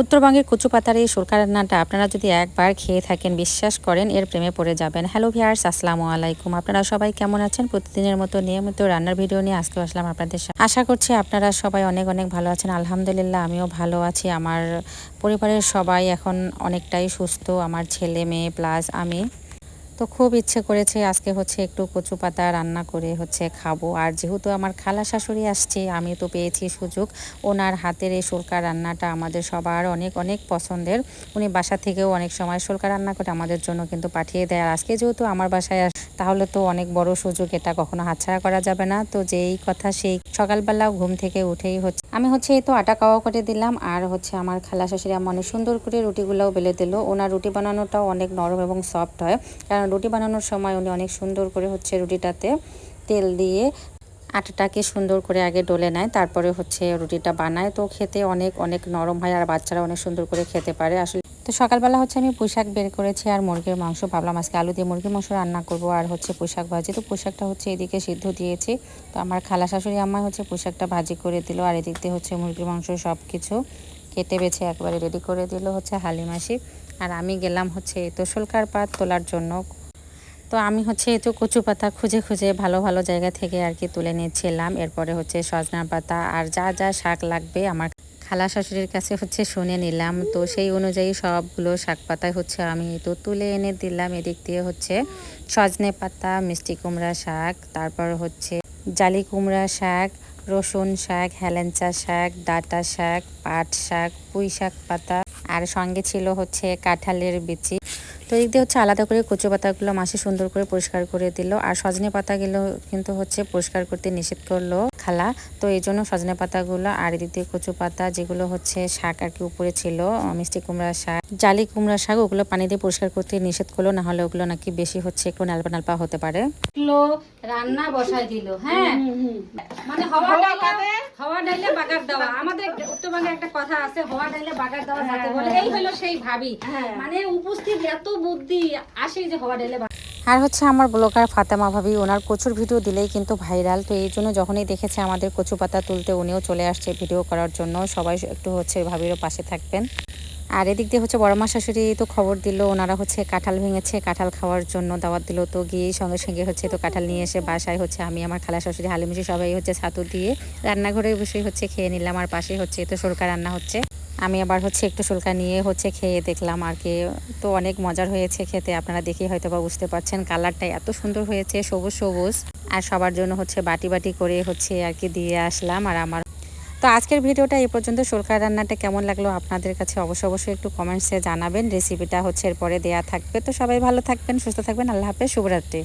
উত্তরবঙ্গের কচু পাতার এই সুরকা রান্নাটা আপনারা যদি একবার খেয়ে থাকেন, বিশ্বাস করেন, এর প্রেমে পড়ে যাবেন। হ্যালো ভিয়ার্স আসসালামু আলাইকুম। আপনারা সবাই কেমন আছেন? প্রতিদিনের মতো নিয়মিত রান্নার ভিডিও নিয়ে আজকে আসলাম আপনাদের সাথে আশা করছি আপনারা সবাই অনেক অনেক ভালো আছেন। আলহামদুলিল্লাহ, আমিও ভালো আছি। আমার পরিবারের সবাই এখন অনেকটাই সুস্থ। আমার ছেলে, মেয়ে প্লাস আমি। তো খুব ইচ্ছে করেছে আজকে হচ্ছে একটু কচু পাতা রান্না করে হচ্ছে খাব। আর যেহেতু আমার খালা শাশুড়ি আসছে, আমি তো পেয়েছি সুযোগ। ওনার হাতের এই সুলকা রান্নাটা আমাদের সবার অনেক অনেক পছন্দের। উনি বাসা থেকেও অনেক সময় সুলকা রান্না করে আমাদের জন্য কিন্তু পাঠিয়ে দেয়। আর আজকে যেহেতু আমার বাসায় তাহলে তো অনেক বড় সুযোগ, এটা কখনো হাতছাড়া করা যাবে না। তো যেই কথা সেই সকালবেলা ঘুম থেকে উঠেই হচ্ছে, আমি হচ্ছে এই তো আটা কাওয়া করে দিলাম, আর হচ্ছে আমার খালা শাশুড়ি আমার অনেক সুন্দর করে রুটিগুলোও বেলে দিল। ওনার রুটি বানানোটাও অনেক নরম এবং সফট হয়, কারণ রুটি বানানোর সময় উনি অনেক সুন্দর করে হচ্ছে রুটিটাতে তেল দিয়ে আটাটাকে সুন্দর করে আগে ডলে নেয়, তারপরে হচ্ছে রুটিটা বানায়। তো খেতে অনেক অনেক নরম হয়, আর বাচ্চারা অনেক সুন্দর করে খেতে পারে। আসলে তো সকালবেলা হচ্ছে আমি পোশাক বের করেছি আর মুরগির মাংস ভাবলাম আজকে আলু দিয়ে মুরগির মাংস রান্না করব আর হচ্ছে পোশাক ভাজি। তো পোশাকটা হচ্ছে এদিকে সিদ্ধ দিয়েছি, তো আমার খালা শাশুড়ি আম্মা হচ্ছে পোশাকটা ভাজি করে দিল আর এদিক দিয়ে হচ্ছে মুরগির মাংস সব কিছু কেটে বেছে একবারে রেডি করে দিল হচ্ছে হালিমাসি আর আমি গেলাম হচ্ছে তোষলকার পাত তোলার জন্য। তো আমি হচ্ছে তো কচু পাতা খুঁজে খুঁজে ভালো ভালো জায়গা থেকে আর কি তুলে নিয়েছিলাম এরপরে হচ্ছে সজনা পাতা আর যা যা শাক লাগবে আমার খালা শাশুড়ির কাছে হচ্ছে শুনে নিলাম। তো সেই অনুযায়ী সবগুলো শাক পাতায় হচ্ছে আমি তো তুলে এনে দিলাম। এদিক দিয়ে হচ্ছে সজনে পাতা, মিষ্টি কুমড়া শাক, তারপর হচ্ছে জালি কুমড়া শাক, রসুন শাক, হেলেঞ্চা শাক, ডাটা শাক, পাট শাক, পুঁই শাক পাতা, আর সঙ্গে ছিল হচ্ছে কাঁঠালের বিচি। তো এদিক দিয়ে হচ্ছে আলাদা করে কচু পাতাগুলো মাসে সুন্দর করে পরিষ্কার করে দিল। আর সজনে পাতাগুলো কিন্তু হচ্ছে পরিষ্কার করতে নিষেধ করল। খালা তো এই জন্য সজনে পাতাগুলো আর এদিক দিয়ে কচু পাতা যেগুলো হচ্ছে শাক আর কি উপরে ছিল মিষ্টি কুমড়া শাক জালি কুমড়া শাক ওগুলো পানি দিয়ে পরিষ্কার করতে নিষেধ করল না হলে ওগুলো নাকি বেশি হচ্ছে একটু নালপা নালপা হতে পারে। রান্না বসাই দিল হ্যাঁ? মানে হওয়া ডাইলে হওয়া ডাইলে বাগার দেওয়া। আমাদের উত্তরবঙ্গে একটা কথা আছে হওয়া ডাইলে বাগার দেওয়া যাকে বলে। এই হলো সেই ভাবি। মানে উপস্থিত এত বুদ্ধি আসে যে হওয়া ডাইলে আর হচ্ছে আমার ব্লগার ফাতেমা ভাবি, ওনার কচুর ভিডিও দিলেই কিন্তু ভাইরাল। তো এই জন্য যখনই দেখেছে আমাদের কচু পাতা তুলতে, উনিও চলে আসছে ভিডিও করার জন্য। সবাই একটু হচ্ছে ভাবিরও পাশে থাকবেন। আর এদিক দিয়ে হচ্ছে বড় মা শাশুড়ি তো খবর দিল, ওনারা হচ্ছে কাঁঠাল ভেঙেছে, কাঁঠাল খাওয়ার জন্য দাওয়াত দিল। তো গিয়ে সঙ্গে সঙ্গে হচ্ছে তো কাঁঠাল নিয়ে এসে বাসায় হচ্ছে আমি, আমার খালা শাশুড়ি হালিমিশি সবাই হচ্ছে ছাতু দিয়ে রান্নাঘরে বসে হচ্ছে খেয়ে নিলাম। আর পাশে হচ্ছে তো সরকা রান্না হচ্ছে। আমি আবার হচ্ছে একটু শুল্কা নিয়ে হচ্ছে খেয়ে দেখলাম আর কি। তো অনেক মজার হয়েছে খেতে, আপনারা দেখেই হয়তো বা বুঝতে পারছেন কালারটা এত সুন্দর হয়েছে, সবুজ সবুজ। আর সবার জন্য হচ্ছে বাটি বাটি করে হচ্ছে আর কি দিয়ে আসলাম আর আমার। তো আজকের ভিডিওটা এই পর্যন্ত। সরকার রান্নাটা কেমন লাগল আপনাদের কাছে অবশ্যই অবশ্যই একটু কমেন্টসে জানাবেন। রেসিপিটা হচ্ছে এরপরে দেয়া থাকবে। তো সবাই ভালো থাকবেন, সুস্থ থাকবেন। আল্লাহ হাফেজ, শুভরাত্রি।